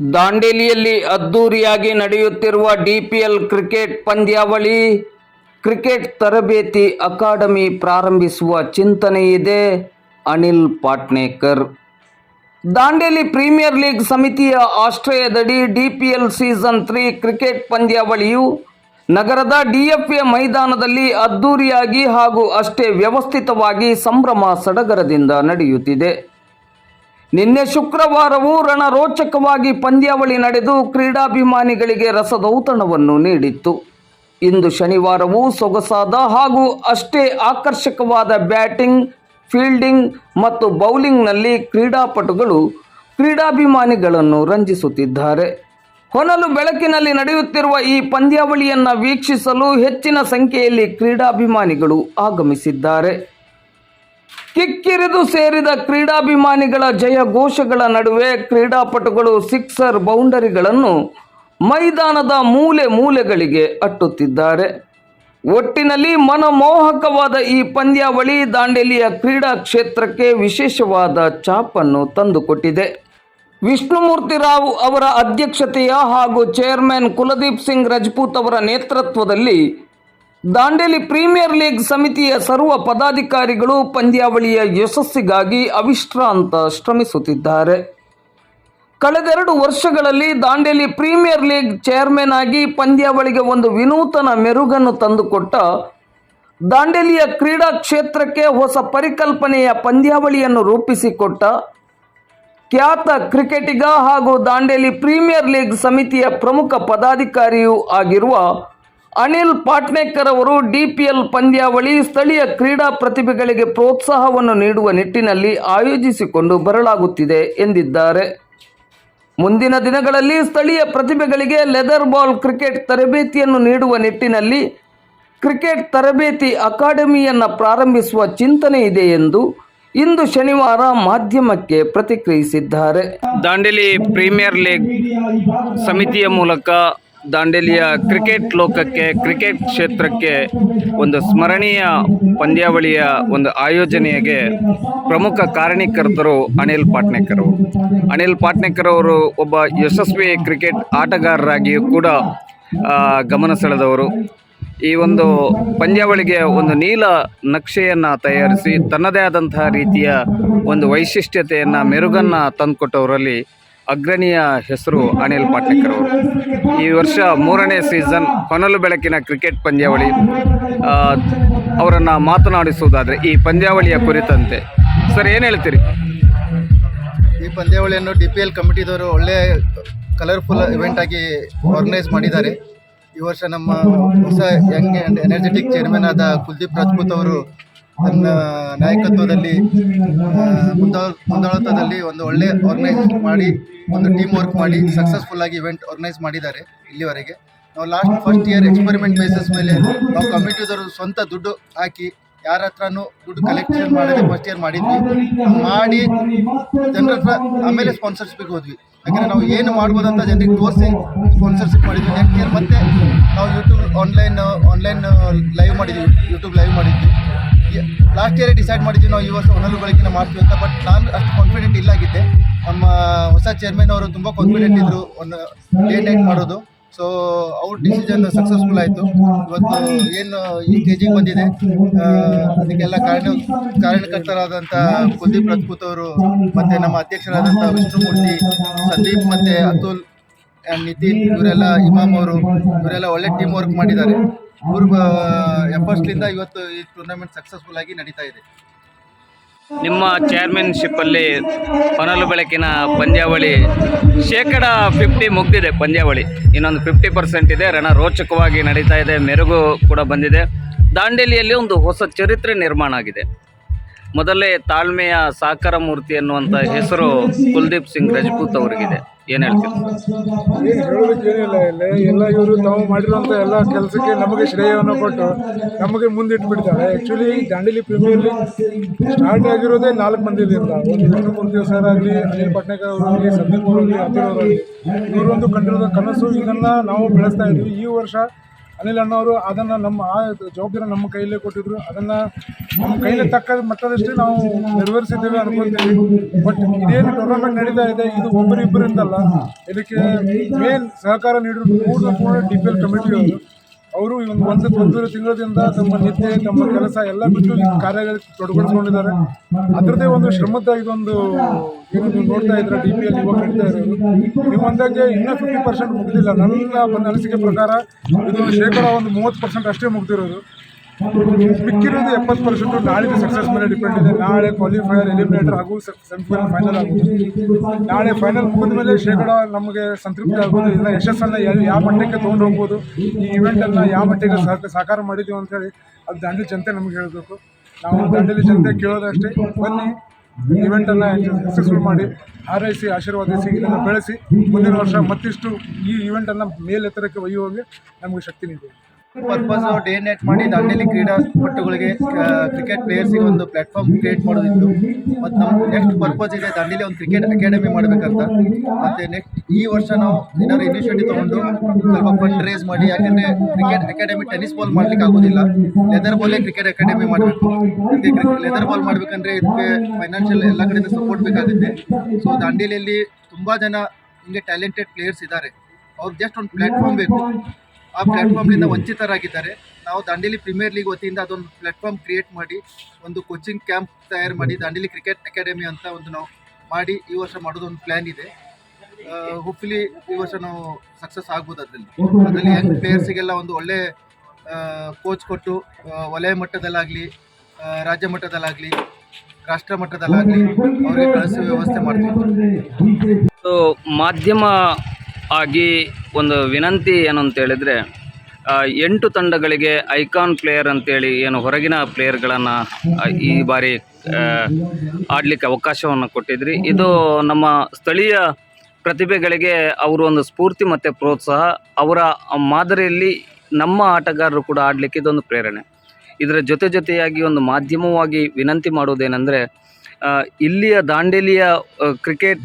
ದಾಂಡೇಲಿಯಲ್ಲಿ ಅದ್ದೂರಿಯಾಗಿ ನಡೆಯುತ್ತಿರುವ DPL cricket ಪಂದ್ಯಾವಳಿ, ಕ್ರಿಕೆಟ್ ತರಬೇತಿ ಅಕಾಡೆಮಿ ಪ್ರಾರಂಭಿಸುವ ಚಿಂತನೆ ಇದೆ, ಅನಿಲ್ ಪಾಟ್ನೇಕರ್. ದಾಂಡೇಲಿ ಪ್ರೀಮಿಯರ್ ಲೀಗ್ ಸಮಿತಿಯ ಆಶ್ರಯದಡಿ ಡಿಪಿಎಲ್ ಸೀಸನ್ ತ್ರೀ ಕ್ರಿಕೆಟ್ ಪಂದ್ಯಾವಳಿಯು ನಗರದ ಡಿಎಫ್ಎ ಮೈದಾನದಲ್ಲಿ ಅದ್ದೂರಿಯಾಗಿ ಹಾಗೂ ಅಷ್ಟೇ ವ್ಯವಸ್ಥಿತವಾಗಿ ಸಂಭ್ರಮ ಸಡಗರದಿಂದ ನಡೆಯುತ್ತಿದೆ. ನಿನ್ನೆ ಶುಕ್ರವಾರವೂ ರಣರೋಚಕವಾಗಿ ಪಂದ್ಯಾವಳಿ ನಡೆದು ಕ್ರೀಡಾಭಿಮಾನಿಗಳಿಗೆ ರಸದೌತಣವನ್ನು ನೀಡಿತ್ತು. ಇಂದು ಶನಿವಾರವೂ ಸೊಗಸಾದ ಹಾಗೂ ಅಷ್ಟೇ ಆಕರ್ಷಕವಾದ ಬ್ಯಾಟಿಂಗ್, ಫೀಲ್ಡಿಂಗ್ ಮತ್ತು ಬೌಲಿಂಗ್ನಲ್ಲಿ ಕ್ರೀಡಾಪಟುಗಳು ಕ್ರೀಡಾಭಿಮಾನಿಗಳನ್ನು ರಂಜಿಸುತ್ತಿದ್ದಾರೆ. ಹೊನಲು ಬೆಳಕಿನಲ್ಲಿ ನಡೆಯುತ್ತಿರುವ ಈ ಪಂದ್ಯಾವಳಿಯನ್ನು ವೀಕ್ಷಿಸಲು ಹೆಚ್ಚಿನ ಸಂಖ್ಯೆಯಲ್ಲಿ ಕ್ರೀಡಾಭಿಮಾನಿಗಳು ಆಗಮಿಸಿದ್ದಾರೆ. ಕಿಕ್ಕಿರಿದು ಸೇರಿದ ಕ್ರೀಡಾಭಿಮಾನಿಗಳ ಜಯ ಘೋಷಗಳ ನಡುವೆ ಕ್ರೀಡಾಪಟುಗಳು ಸಿಕ್ಸರ್ ಬೌಂಡರಿಗಳನ್ನು ಮೈದಾನದ ಮೂಲೆ ಮೂಲೆಗಳಿಗೆ ಅಟ್ಟುತ್ತಿದ್ದಾರೆ. ಒಟ್ಟಿನಲ್ಲಿ ಮನಮೋಹಕವಾದ ಈ ಪಂದ್ಯಾವಳಿ ದಾಂಡೇಲಿಯ ಕ್ರೀಡಾ ಕ್ಷೇತ್ರಕ್ಕೆ ವಿಶೇಷವಾದ ಛಾಪನ್ನು ತಂದುಕೊಟ್ಟಿದೆ. ವಿಷ್ಣುಮೂರ್ತಿ ರಾವ್ ಅವರ ಅಧ್ಯಕ್ಷತೆಯ ಹಾಗೂ ಚೇರ್ಮನ್ ಕುಲದೀಪ್ ಸಿಂಗ್ ರಜಪೂತ್ ಅವರ ನೇತೃತ್ವದಲ್ಲಿ ದಾಂಡೇಲಿ ಪ್ರೀಮಿಯರ್ ಲೀಗ್ ಸಮಿತಿಯ ಸರ್ವ ಪದಾಧಿಕಾರಿಗಳು ಪಂದ್ಯಾವಳಿಯ ಯಶಸ್ಸಿಗಾಗಿ ಅವಿಶ್ರಾಂತ ಶ್ರಮಿಸುತ್ತಿದ್ದಾರೆ. ಕಳೆದೆರಡು ವರ್ಷಗಳಲ್ಲಿ ದಾಂಡೇಲಿ ಪ್ರೀಮಿಯರ್ ಲೀಗ್ ಚೇರ್ಮನ್ ಆಗಿ ಪಂದ್ಯಾವಳಿಗೆ ಒಂದು ವಿನೂತನ ಮೆರುಗನ್ನು ತಂದುಕೊಟ್ಟ ದಾಂಡೇಲಿಯ ಕ್ರೀಡಾ ಕ್ಷೇತ್ರಕ್ಕೆ ಹೊಸ ಪರಿಕಲ್ಪನೆಯ ಪಂದ್ಯಾವಳಿಯನ್ನು ರೂಪಿಸಿಕೊಟ್ಟ ಖ್ಯಾತ ಕ್ರಿಕೆಟಿಗ ಹಾಗೂ ದಾಂಡೇಲಿ ಪ್ರೀಮಿಯರ್ ಲೀಗ್ ಸಮಿತಿಯ ಪ್ರಮುಖ ಪದಾಧಿಕಾರಿಯೂ ಆಗಿರುವ ಅನಿಲ್ ಪಾಟ್ನೇಕರ್ ಅವರು ಡಿಪಿಎಲ್ ಪಂದ್ಯಾವಳಿ ಸ್ಥಳೀಯ ಕ್ರೀಡಾ ಪ್ರತಿಭೆಗಳಿಗೆ ಪ್ರೋತ್ಸಾಹವನ್ನು ನೀಡುವ ನಿಟ್ಟಿನಲ್ಲಿ ಆಯೋಜಿಸಿಕೊಂಡು ಬರಲಾಗುತ್ತಿದೆ ಎಂದಿದ್ದಾರೆ. ಮುಂದಿನ ದಿನಗಳಲ್ಲಿ ಸ್ಥಳೀಯ ಪ್ರತಿಭೆಗಳಿಗೆ ಲೆದರ್ ಬಾಲ್ ಕ್ರಿಕೆಟ್ ತರಬೇತಿಯನ್ನು ನೀಡುವ ನಿಟ್ಟಿನಲ್ಲಿ ಕ್ರಿಕೆಟ್ ತರಬೇತಿ ಅಕಾಡೆಮಿಯನ್ನು ಪ್ರಾರಂಭಿಸುವ ಚಿಂತನೆ ಇದೆ ಎಂದು ಇಂದು ಶನಿವಾರ ಮಾಧ್ಯಮಕ್ಕೆ ಪ್ರತಿಕ್ರಿಯಿಸಿದ್ದಾರೆ. ದಾಂಡೇಲಿ ಪ್ರೀಮಿಯರ್ ಲೀಗ್ ಸಮಿತಿಯ ಮೂಲಕ ದಾಂಡೇಲಿಯ ಕ್ರಿಕೆಟ್ ಲೋಕಕ್ಕೆ, ಕ್ರಿಕೆಟ್ ಕ್ಷೇತ್ರಕ್ಕೆ ಒಂದು ಸ್ಮರಣೀಯ ಪಂದ್ಯಾವಳಿಯ ಒಂದು ಆಯೋಜನೆಗೆ ಪ್ರಮುಖ ಕಾರಣೀಕರ್ತರು ಅನಿಲ್ ಪಾಟ್ನೇಕರ್ ಅನಿಲ್ ಪಾಟ್ನೇಕರ್ ಅವರು ಒಬ್ಬ ಯಶಸ್ವಿ ಕ್ರಿಕೆಟ್ ಆಟಗಾರರಾಗಿಯೂ ಕೂಡ ಗಮನ ಸೆಳೆದವರು. ಈ ಒಂದು ಪಂದ್ಯಾವಳಿಗೆ ಒಂದು ನೀಲ ನಕ್ಷೆಯನ್ನು ತಯಾರಿಸಿ, ತನ್ನದೇ ಆದಂತಹ ರೀತಿಯ ಒಂದು ವೈಶಿಷ್ಟ್ಯತೆಯನ್ನು, ಮೆರುಗನ್ನು ತಂದುಕೊಟ್ಟವರಲ್ಲಿ ಅಗ್ರಣೀಯ ಹೆಸರು ಅನಿಲ್ ಪಾಟ್ನೇಕರ್ ಅವರು. ಈ ವರ್ಷ ಮೂರನೇ ಸೀಸನ್ ಹೊನಲು ಬೆಳಕಿನ ಕ್ರಿಕೆಟ್ ಪಂದ್ಯಾವಳಿ. ಅವರನ್ನು ಮಾತನಾಡಿಸುವುದಾದರೆ ಈ ಪಂದ್ಯಾವಳಿಯ ಕುರಿತಂತೆ. ಸರ್, ಏನು ಹೇಳ್ತೀರಿ? ಈ ಪಂದ್ಯಾವಳಿಯನ್ನು ಡಿ ಪಿ ಎಲ್ ಕಮಿಟಿದವರು ಒಳ್ಳೆ ಕಲರ್ಫುಲ್ ಇವೆಂಟ್ ಆಗಿ ಆರ್ಗನೈಸ್ ಮಾಡಿದ್ದಾರೆ. ಈ ವರ್ಷ ನಮ್ಮ ಹೊಸ ಯಂಗ್ ಆ್ಯಂಡ್ ಎನರ್ಜೆಟಿಕ್ ಚೇರ್ಮನ್ ಆದ ಕುಲ್ದೀಪ್ ರಾಜ್ಪೂತ್ ಅವರು ತನ್ನ ನಾಯಕತ್ವದಲ್ಲಿ ಮುಂದಾ ಮುಂದಾಳತ್ವದಲ್ಲಿ ಒಂದು ಒಳ್ಳೆ ಆರ್ಗನೈಸ್ ಮಾಡಿ ಒಂದು ಟೀಮ್ ವರ್ಕ್ ಮಾಡಿ ಸಕ್ಸಸ್ಫುಲ್ ಆಗಿ ಇವೆಂಟ್ ಆರ್ಗನೈಸ್ ಮಾಡಿದ್ದಾರೆ ಇಲ್ಲಿವರೆಗೆ. ನಾವು last first year experiment basis ಮೇಲೆ ನಾವು ಕಮಿಟಿದವರು ಸ್ವಂತ ದುಡ್ಡು ಹಾಕಿ ಯಾರ ಹತ್ರನೂ ದುಡ್ಡು ಕಲೆಕ್ಷನ್ ಮಾಡದೆ ಫಸ್ಟ್ ಇಯರ್ ಮಾಡಿದ್ವಿ. ಮಾಡಿ ಜನರ ಹತ್ರ ಆಮೇಲೆ ಸ್ಪಾನ್ಸರ್ಶಿಪ್ಗೆ ಹೋದ್ವಿ. ಯಾಕಂದರೆ ನಾವು ಏನು ಮಾಡ್ಬೋದು ಅಂತ ಜನರಿಗೆ ತೋರಿಸಿ ಸ್ಪಾನ್ಸರ್ಶಿಪ್ ಮಾಡಿದ್ವಿ. ನೆಕ್ಸ್ಟ್ ಇಯರ್ ಮತ್ತೆ ನಾವು ಯೂಟ್ಯೂಬ್ ಆನ್ಲೈನ್ ಆನ್ಲೈನ್ ಲೈವ್ ಮಾಡಿದ್ವಿ ಯೂಟ್ಯೂಬ್ ಲೈವ್ ಮಾಡಿದ್ವಿ. ಲಾಸ್ಟ್ ಇಯರ್ ಡಿಸೈಡ್ ಮಾಡಿದ್ವಿ ನಾವು, ಈ ವರ್ಷ ಹೊನಲು ಬೆಳಕಿನ ಮಾಡ್ತೀವಿ ಅಂತ ಬಟ್ ನಾನು ಅಷ್ಟು ಕಾನ್ಫಿಡೆಂಟ್ ಇಲ್ಲಾಗಿದ್ದೆ. ನಮ್ಮ ಹೊಸ ಚೇರ್ಮನ್ ಅವರು ತುಂಬ ಕಾನ್ಫಿಡೆಂಟ್ ಇದ್ದರು ಒಂದು ಡೇ ನೈಟ್ ಮಾಡೋದು. ಸೊ ಅವ್ರ ಡಿಸಿಷನ್ ಸಕ್ಸಸ್ಫುಲ್ ಆಯಿತು. ಇವತ್ತು ಏನು ಈ ಸ್ಟೇಜಿಗೆ ಬಂದಿದೆ. ಅದಕ್ಕೆಲ್ಲ ಕಾರಣ ಕಾರಣಕರ್ತರಾದಂಥ ಕುಲ್ದೀಪ್ ರಜಪೂತ್ ಅವರು ಮತ್ತು ನಮ್ಮ ಅಧ್ಯಕ್ಷರಾದಂಥ ವಿಷ್ಣುಮೂರ್ತಿ ಸಂದೀಪ್ ಮತ್ತು ಅತುಲ್ ನಿತಿನ್, ಇವರೆಲ್ಲ ಇಮಾಮ್ ಅವರು, ಇವರೆಲ್ಲ ಒಳ್ಳೆ ಟೀಮ್ ವರ್ಕ್ ಮಾಡಿದ್ದಾರೆ. ಇವ್ರ ಎಫರ್ಟ್ಸ್ಲಿಂದ ಇವತ್ತು ಈ ಟೂರ್ನಮೆಂಟ್ ಸಕ್ಸಸ್ಫುಲ್ ಆಗಿ ನಡೀತಾ ಇದೆ. ನಿಮ್ಮ ಚೇರ್ಮನ್ಶಿಪ್ಪಲ್ಲಿ ಹೊನಲು ಬೆಳಕಿನ ಪಂದ್ಯಾವಳಿ ಶೇಕಡ ಫಿಫ್ಟಿ ಮುಗ್ದಿದೆ ಪಂದ್ಯಾವಳಿ. ಇನ್ನೊಂದು ಫಿಫ್ಟಿ ಪರ್ಸೆಂಟ್ ಇದೆ, ರಣ ರೋಚಕವಾಗಿ ನಡೀತಾ ಇದೆ, ಮೆರುಗು ಕೂಡ ಬಂದಿದೆ. ದಾಂಡೇಲಿಯಲ್ಲಿ ಒಂದು ಹೊಸ ಚರಿತ್ರೆ ನಿರ್ಮಾಣ ಆಗಿದೆ. ಮೊದಲೇ ತಾಳ್ಮೆಯ ಸಾಕಾರ ಮೂರ್ತಿ ಅನ್ನುವಂಥ ಹೆಸರು ಕುಲ್ದೀಪ್ ಸಿಂಗ್ ರಜಪೂತ್ ಅವರಿಗಿದೆ. ಏನು ಏನಿಲ್ಲ ಎಲ್ಲ ಇವರು ತಾವು ಮಾಡಿರುವಂಥ ಎಲ್ಲ ಕೆಲಸಕ್ಕೆ ನಮಗೆ ಶ್ರೇಯವನ್ನು ಕೊಟ್ಟು ನಮಗೆ ಮುಂದಿಟ್ಬಿಡ್ತಾರೆ. Actually Dandeli premier league start ಆಗಿರೋದೇ ನಾಲ್ಕು ಮಂದಿಲಿಂದ. ಒಂದು ವಿಷ್ಣುಮೂರ್ತಿ ಸರ್ ಆಗಲಿ ಅನಿಲ್ ಪಟ್ನೇಕರ್ ಅವರಾಗಲಿ ಸಂದೀಪ್ ಅವರಾಗಲಿ ಅವರಾಗಲಿ ಇವರೊಂದು ಕಂಡಿರೋದ ಕನಸು, ಇದನ್ನು ನಾವು ಬೆಳೆಸ್ತಾ ಇದ್ವಿ ಈ ವರ್ಷ ಅನಿಲ್ ಅಣ್ಣವರು ಅದನ್ನು ನಮ್ಮ ಆ ಜವಾಬ್ದಾರಿ ನಮ್ಮ ಕೈಯಲ್ಲೇ ಕೊಟ್ಟಿದ್ರು. ಅದನ್ನು ನಮ್ಮ ಕೈಯಲ್ಲಿ ತಕ್ಕ ಮಟ್ಟದಷ್ಟೇ ನಾವು ನೆರವೇರಿಸಿದ್ದೇವೆ ಅನ್ಕೊಳ್ತೀವಿ ಬಟ್ ಇದೇನು ಟೂರ್ನಮೆಂಟ್ ನಡೀತಾ ಇದೆ, ಇದು ಒಬ್ಬರಿಬ್ಬರಿಂದಲ್ಲ. ಇದಕ್ಕೆ ಮೇನ್ ಸಹಕಾರ ನೀಡಿರೋದು ಪೂರ್ಣ ಪೂರ್ಣ ಡಿ ಪಿ ಎಲ್ ಕಮಿಟಿಯವರು ಅವರು ಒಂದು ಒಂದು ಒಂದೂವರೆ ತಿಂಗಳಿಂದ ತಮ್ಮ ನಿದ್ದೆ ತಮ್ಮ ಕೆಲಸ ಎಲ್ಲ ಬಿಟ್ಟು ಕಾರ್ಯಗಳಿಗೆ ತೊಡಗಿಸ್ಕೊಂಡಿದ್ದಾರೆ. ಅದರದೇ ಒಂದು ಶ್ರಮದ ಇದೊಂದು ನೀವು ನೋಡ್ತಾ ಇದ್ರೆ ಡಿ ಪಿ ಎಲ್ ಇವಾಗ ನಡೀತಾ ಇರೋದು ನೀವು ಅಂದಾಗೆ ಇನ್ನೂ ಫಿಫ್ಟಿ ಪರ್ಸೆಂಟ್ ಮುಗಿದಿಲ್ಲ. ನನ್ನ ಒಂದು ಅನಿಸಿಕೆ ಪ್ರಕಾರ ಇದು ಶೇಕಡ ಒಂದು ಮೂವತ್ತು ಪರ್ಸೆಂಟ್ ಅಷ್ಟೇ ಮುಗ್ದಿರೋದು. ಮಿಕ್ಕಿರೋದು ಎಪ್ಪತ್ತು ಪರ್ಸೆಂಟ್ ನಾಳೆ ಸಕ್ಸಸ್ ಮೇಲೆ ಡಿಪೆಂಡ್ ಇದೆ. ನಾಳೆ ಕ್ವಾಲಿಫೈಯರ್ ಎಲಿಮಿನೇಟರ್ ಹಾಗೂ ಸೆಮಿಫೈನಲ್ ಫೈನಲ್ ಆಗುತ್ತೆ. ನಾಳೆ ಫೈನಲ್ ಮುಗಿದ ಮೇಲೆ ಶೇಕಡ ನಮಗೆ ಸಂತೃಪ್ತಿ ಆಗ್ಬೋದು ಇಲ್ಲ ಯಶಸ್ಸನ್ನು ಯಾವ ಮಟ್ಟಕ್ಕೆ ತೊಗೊಂಡು ಹೋಗ್ಬೋದು? ಈ ಇವೆಂಟನ್ನು ಯಾವ ಮಟ್ಟಿಗೆ ಸಹ ಸಹಕಾರ ಮಾಡಿದ್ದೀವಿ ಅಂತೇಳಿ ಅದು ದಾಂಡೇಲಿ ಜನತೆ ನಮಗೆ ಹೇಳಬೇಕು. ನಾವು ದಂಡಲಿ ಜನತೆ ಕೇಳೋದಷ್ಟೇ. ಬನ್ನಿ ಇವೆಂಟನ್ನು ಸಕ್ಸಸ್ಫುಲ್ ಮಾಡಿ, ಹಾರೈಸಿ, ಆಶೀರ್ವಾದಿಸಿ, ಇದನ್ನ ಬೆಳೆಸಿ, ಮುಂದಿನ ವರ್ಷ ಮತ್ತಿಷ್ಟು ಈ ಇವೆಂಟನ್ನು ಮೇಲೆತ್ತರಕ್ಕೆ ಒಯ್ಯುವಂಗೆ ನಮಗೆ ಶಕ್ತಿ ನೀಡಿ. ಪರ್ಪಸ್ ಡೇ ನೈಟ್ ಮಾಡಿ ದಾಂಡೇಲಿ ಕ್ರೀಡಾಪಟುಗಳಿಗೆ ಕ್ರಿಕೆಟ್ ಪ್ಲೇಯರ್ಸಿಗೆ ಒಂದು ಪ್ಲಾಟ್ಫಾರ್ಮ್ ಕ್ರಿಯೇಟ್ ಮಾಡೋದಿತ್ತು ಮತ್ತು ನಮ್ಮ ನೆಕ್ಸ್ಟ್ ಪರ್ಪಸ್ ಇದೆ ದಾಂಡೇಲಿ ಒಂದು ಕ್ರಿಕೆಟ್ ಅಕಾಡೆಮಿ ಮಾಡಬೇಕಂತ. ಮತ್ತು ನೆಕ್ಸ್ಟ್ ಈ ವರ್ಷ ನಾವು ಏನಾದ್ರು ಇನಿಷಿಯೇಟಿವ್ ತೊಗೊಂಡು ಸ್ವಲ್ಪ ಫಂಡ್ ರೇಸ್ ಮಾಡಿ, ಯಾಕಂದರೆ ಕ್ರಿಕೆಟ್ ಅಕಾಡೆಮಿ ಟೆನಿಸ್ ಬಾಲ್ ಮಾಡ್ಲಿಕ್ಕೆ ಆಗೋದಿಲ್ಲ. ಲೆದರ್ ಬಾಲೇ ಕ್ರಿಕೆಟ್ ಅಕಾಡೆಮಿ ಮಾಡಬೇಕು. ಲೆದರ್ ಬಾಲ್ ಮಾಡಬೇಕಂದ್ರೆ ಇದಕ್ಕೆ ಫೈನಾನ್ಷಿಯಲ್ ಎಲ್ಲ ಕಡೆಯಿಂದ ಸಪೋರ್ಟ್ ಬೇಕಾಗುತ್ತೆ. ಸೊ ದಾಂಡೇಲಿಯಲ್ಲಿ ತುಂಬ ಜನ ಹಿಂಗೆ ಟ್ಯಾಲೆಂಟೆಡ್ ಪ್ಲೇಯರ್ಸ್ ಇದ್ದಾರೆ. ಅವ್ರಿಗೆ ಜಸ್ಟ್ ಒಂದು ಪ್ಲ್ಯಾಟ್ಫಾರ್ಮ್ ಬೇಕು. ಆ ಪ್ಲಾಟ್ಫಾರ್ಮ್ನಿಂದ ವಂಚಿತರಾಗಿದ್ದಾರೆ. ನಾವು ದಾಂಡೇಲಿ ಪ್ರೀಮಿಯರ್ ಲೀಗ್ ವತಿಯಿಂದ ಅದೊಂದು ಪ್ಲಾಟ್ಫಾರ್ಮ್ ಕ್ರಿಯೇಟ್ ಮಾಡಿ ಒಂದು ಕೋಚಿಂಗ್ ಕ್ಯಾಂಪ್ ತಯಾರು ಮಾಡಿ ದಾಂಡೇಲಿ ಕ್ರಿಕೆಟ್ ಅಕಾಡೆಮಿ ಅಂತ ಒಂದು ನಾವು ಮಾಡಿ ಈ ವರ್ಷ ಮಾಡೋದು ಒಂದು ಪ್ಲ್ಯಾನ್ ಇದೆ. ಹೋಪ್ಫುಲಿ ಈ ವರ್ಷ ನಾವು ಸಕ್ಸಸ್ ಆಗ್ಬೋದು ಅದರಲ್ಲಿ. ಅದರಲ್ಲಿ ಯಂಗ್ ಪ್ಲೇಯರ್ಸಿಗೆಲ್ಲ ಒಂದು ಒಳ್ಳೆ ಕೋಚ್ ಕೊಟ್ಟು ವಲಯ ಮಟ್ಟದಲ್ಲಾಗಲಿ ರಾಜ್ಯ ಮಟ್ಟದಲ್ಲಾಗಲಿ ರಾಷ್ಟ್ರ ಮಟ್ಟದಲ್ಲಾಗಲಿ ಅವರಿಗೆ ಕಳಿಸೋ ವ್ಯವಸ್ಥೆ ಮಾಡ್ತೀವಿ. ಸೊ ಮಾಧ್ಯಮ ಆಗಿ ಒಂದು ವಿನಂತಿ ಏನು ಅಂತ ಹೇಳಿದರೆ ಆ, ಎಂಟು ತಂಡಗಳಿಗೆ ಐಕಾನ್ ಪ್ಲೇಯರ್ ಅಂತೇಳಿ ಏನು ಹೊರಗಿನ ಪ್ಲೇಯರ್ಗಳನ್ನು ಈ ಬಾರಿ ಆಡಲಿಕ್ಕೆ ಅವಕಾಶವನ್ನು ಕೊಟ್ಟಿದ್ರಿ. ಇದು ನಮ್ಮ ಸ್ಥಳೀಯ ಪ್ರತಿಭೆಗಳಿಗೆ ಅವರು ಒಂದು ಸ್ಫೂರ್ತಿ ಮತ್ತು ಪ್ರೋತ್ಸಾಹ ಅವರ ಮಾದರಿಯಲ್ಲಿ ನಮ್ಮ ಆಟಗಾರರು ಕೂಡ ಆಡಲಿಕ್ಕೆ ಇದೊಂದು ಪ್ರೇರಣೆ. ಇದರ ಜೊತೆ ಜೊತೆಯಾಗಿ ಒಂದು ಮಾಧ್ಯಮವಾಗಿ ವಿನಂತಿ ಮಾಡುವುದೇನೆಂದರೆ ಇಲ್ಲಿಯ ದಾಂಡೇಲಿಯ ಕ್ರಿಕೆಟ್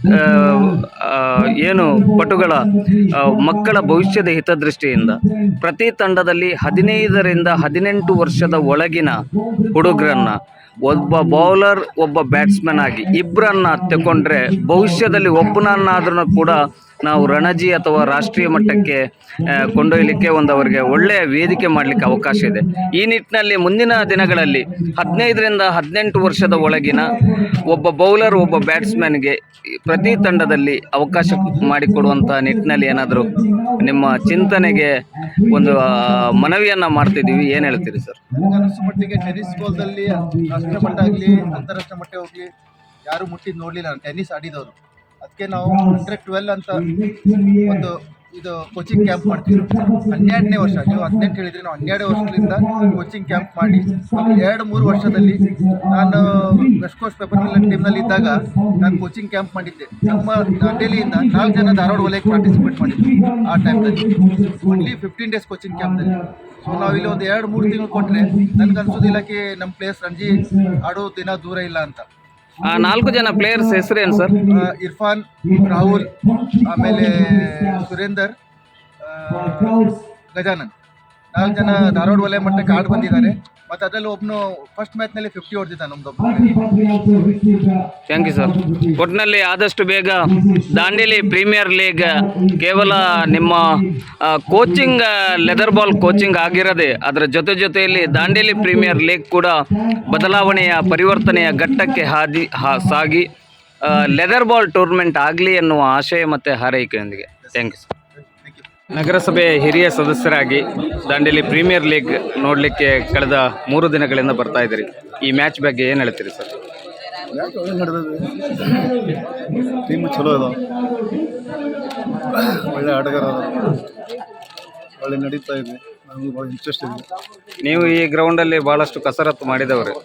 ಏನು ಪಟುಗಳ ಮಕ್ಕಳ ಭವಿಷ್ಯದ ಹಿತದೃಷ್ಟಿಯಿಂದ ಪ್ರತಿ ತಂಡದಲ್ಲಿ ಹದಿನೈದರಿಂದ ಹದಿನೆಂಟು ವರ್ಷದ ಒಳಗಿನ ಹುಡುಗರನ್ನು, ಒಬ್ಬ ಬೌಲರ್, ಒಬ್ಬ ಬ್ಯಾಟ್ಸ್ಮನ್ ಆಗಿ ಇಬ್ಬರನ್ನ ತಗೊಂಡ್ರೆ ಭವಿಷ್ಯದಲ್ಲಿ ಒಬ್ಬನನ್ನಾದ್ರೂ ಕೂಡ ನಾವು ರಣಜಿ ಅಥವಾ ರಾಷ್ಟ್ರೀಯ ಮಟ್ಟಕ್ಕೆ ಕೊಂಡೊಯ್ಯಲಿಕ್ಕೆ ಒಂದು ಅವರಿಗೆ ಒಳ್ಳೆಯ ವೇದಿಕೆ ಮಾಡಲಿಕ್ಕೆ ಅವಕಾಶ ಇದೆ. ಈ ನಿಟ್ಟಿನಲ್ಲಿ ಮುಂದಿನ ದಿನಗಳಲ್ಲಿ ಹದಿನೈದರಿಂದ ಹದಿನೆಂಟು ವರ್ಷದ ಒಳಗಿನ ಒಬ್ಬ ಬೌಲರ್, ಒಬ್ಬ ಬ್ಯಾಟ್ಸ್ಮನ್ಗೆ ಪ್ರತಿ ತಂಡದಲ್ಲಿ ಅವಕಾಶ ಮಾಡಿಕೊಡುವಂಥ ನಿಟ್ಟಿನಲ್ಲಿ ಏನಾದರೂ ನಿಮ್ಮ ಚಿಂತನೆಗೆ ಒಂದು ಮನವಿಯನ್ನು ಮಾಡ್ತಿದ್ದೀವಿ. ಏನು ಹೇಳ್ತೀರಿ ಸರ್? ಮಟ್ಟಿಗೆ ಟೆನಿಸ್ ಬಾಲ್ದಲ್ಲಿ ಮಟ್ಟ ಆಗಲಿ, ಅಂತಾರಾಷ್ಟ್ರೀಯ ಮಟ್ಟ ಹೋಗಲಿ, ಯಾರು ಮುಟ್ಟಿದ್ದು ನೋಡಲಿಲ್ಲ. ಟೆನ್ನಿಸ್ ಆಡಿದವರು ಅದಕ್ಕೆ ನಾವು ಹಂಡ್ರೆಡ್ ಟ್ವೆಲ್ ಅಂತ ಒಂದು ಇದು ಕೋಚಿಂಗ್ ಕ್ಯಾಂಪ್ ಮಾಡ್ತೀವಿ. ಹನ್ನೆರಡನೇ ವರ್ಷ, ನೀವು ಹದಿನೆಂಟು ಹೇಳಿದ್ರೆ, ನಾವು ಹನ್ನೆರಡು ವರ್ಷದಿಂದ ಕೋಚಿಂಗ್ ಕ್ಯಾಂಪ್ ಮಾಡಿ, ಎರಡು ಮೂರು ವರ್ಷದಲ್ಲಿ ನಾನು ವೆಸ್ಟ್ ಕೋಸ್ಟ್ ಪೇಪರ್ ಟೀಮ್ನಲ್ಲಿ ಇದ್ದಾಗ ನಾನು ಕೋಚಿಂಗ್ ಕ್ಯಾಂಪ್ ಮಾಡಿದ್ದೆ. ನಮ್ಮ ದಾಂಡೇಲಿಯಿಂದ ನಾಲ್ಕು ಜನ ಧಾರವಾಡ ವಲಯಕ್ಕೆ ಪಾರ್ಟಿಸಿಪೇಟ್ ಮಾಡಿದ್ದೆ ಆ ಟೈಮ್ನಲ್ಲಿ ಓನ್ಲಿ ಫಿಫ್ಟೀನ್ ಡೇಸ್ ಕೋಚಿಂಗ್ ಕ್ಯಾಂಪ್ದಲ್ಲಿ ಸೊ ಇಲ್ಲಿ ಒಂದು ಎರಡು ಮೂರು ತಿಂಗಳು ಕೊಟ್ಟರೆ ನನಗೆ ಅನ್ಸೋದಿಲ್ಲ ಕಿ ನಮ್ಮ ಪ್ಲೇಸ್ ರಂಜಿ ಆಡೋ ದಿನ ದೂರ ಇಲ್ಲ ಅಂತ. ನಾಲ್ಕು ಜನ ಪ್ಲೇಯರ್ಸ್ ಹೆಸರೇನು ಸರ್ ಆ, ಇರ್ಫಾನ್ ರಾಹುಲ್ ಆಮೇಲೆ ಸುರೇಂದರ್ ಆ, ಗಜಾನನ್. ನಾಲ್ಕು ಜನ ಧಾರವಾಡ ವಲಯ ಮಟ್ಟಕ್ಕೆ ಆಡ್ ಬಂದಿದ್ದಾರೆ. ಮತ್ತು ಅದರಲ್ಲಿ ಒಬ್ಬನು ಫಸ್ಟ್ ಮ್ಯಾಚ್ನಲ್ಲಿ ಫಿಫ್ಟಿ ಹೊಡೆದಿದ್ದ ನಮ್ದು ಥ್ಯಾಂಕ್ ಯು ಸರ್ ಒಟ್ಟಿನಲ್ಲಿ ಆದಷ್ಟು ಬೇಗ ದಾಂಡೇಲಿ ಪ್ರೀಮಿಯರ್ ಲೀಗ್ ಕೇವಲ ನಿಮ್ಮ ಕೋಚಿಂಗ್ ಲೆದರ್ ಬಾಲ್ ಕೋಚಿಂಗ್ ಆಗಿರದೆ, ಅದರ ಜೊತೆ ಜೊತೆಯಲ್ಲಿ ದಾಂಡೇಲಿ ಪ್ರೀಮಿಯರ್ ಲೀಗ್ ಕೂಡ ಬದಲಾವಣೆಯ ಪರಿವರ್ತನೆಯ ಘಟ್ಟಕ್ಕೆ ಹಾದಿ ಸಾಗಿ ಲೆದರ್ ಬಾಲ್ ಟೂರ್ನಮೆಂಟ್ ಆಗಲಿ ಎನ್ನುವ ಆಶಯ ಮತ್ತು ಹಾರೈಕೆಯೊಂದಿಗೆ. ಥ್ಯಾಂಕ್ ಯು ಸರ್ ನಗರಸಭೆ ಹಿರಿಯ ಸದಸ್ಯರಾಗಿ ದಾಂಡೇಲಿ ಪ್ರೀಮಿಯರ್ ಲೀಗ್ ನೋಡಲಿಕ್ಕೆ ಕಳೆದ ಮೂರು ದಿನಗಳಿಂದ ಬರ್ತಾ ಇದ್ದೀರಿ. ಈ ಮ್ಯಾಚ್ ಬಗ್ಗೆ ಏನು ಹೇಳ್ತೀರಿ ಸರ್? ಟೀಮ್ ಚಲೋ ಅದ ಒಳ್ಳೆ ಆಟಗಾರ ಒಳ್ಳೆ ನಡೀತಾ ಇದೆ. ನಮಗೂ ಭಾಳ ಇಂಟ್ರೆಸ್ಟ್ ಇದೆ. ನೀವು ಈ ಗ್ರೌಂಡಲ್ಲಿ ಭಾಳಷ್ಟು ಕಸರತ್ತು ಮಾಡಿದವರು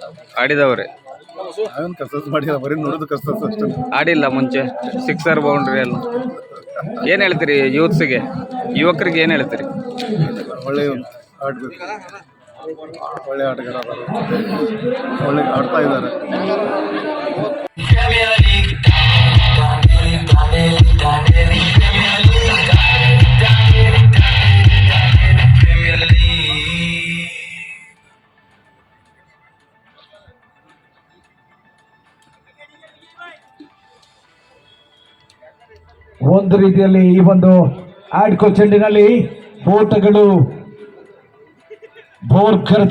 ಆಡಿದವ್ರೆ. ನಾವೇನು ಕಸರತ್ತು ಮಾಡಿಲ್ಲ ಬರೀ ನೋಡೋದು ಕಸರತ್ತು ಅಷ್ಟೇ. ಆಡಿಲ್ಲ ಮುಂಚೆ ಸಿಕ್ಸರ್ ಬೌಂಡ್ರಿ ಎಲ್ಲ ಏನು ಹೇಳ್ತೀರಿ ಯೂತ್ಸಿಗೆ ಯುವಕರಿಗೆ ಏನು ಹೇಳ್ತೀರಿ ಒಳ್ಳೆ ಆಡಬೇಕು ಒಳ್ಳೆ ಆಟಗಾರ ಒಳ್ಳೆ ಆಡ್ತಾ ಇದ್ದಾರೆ Premier League. ಒಂದು ರೀತಿಯಲ್ಲಿ ಈ ಒಂದು ಆಡ್ಕೋ ಚೆಂಡಿನಲ್ಲಿ ಓಟಗಳು ಬೋರ್ಕರ್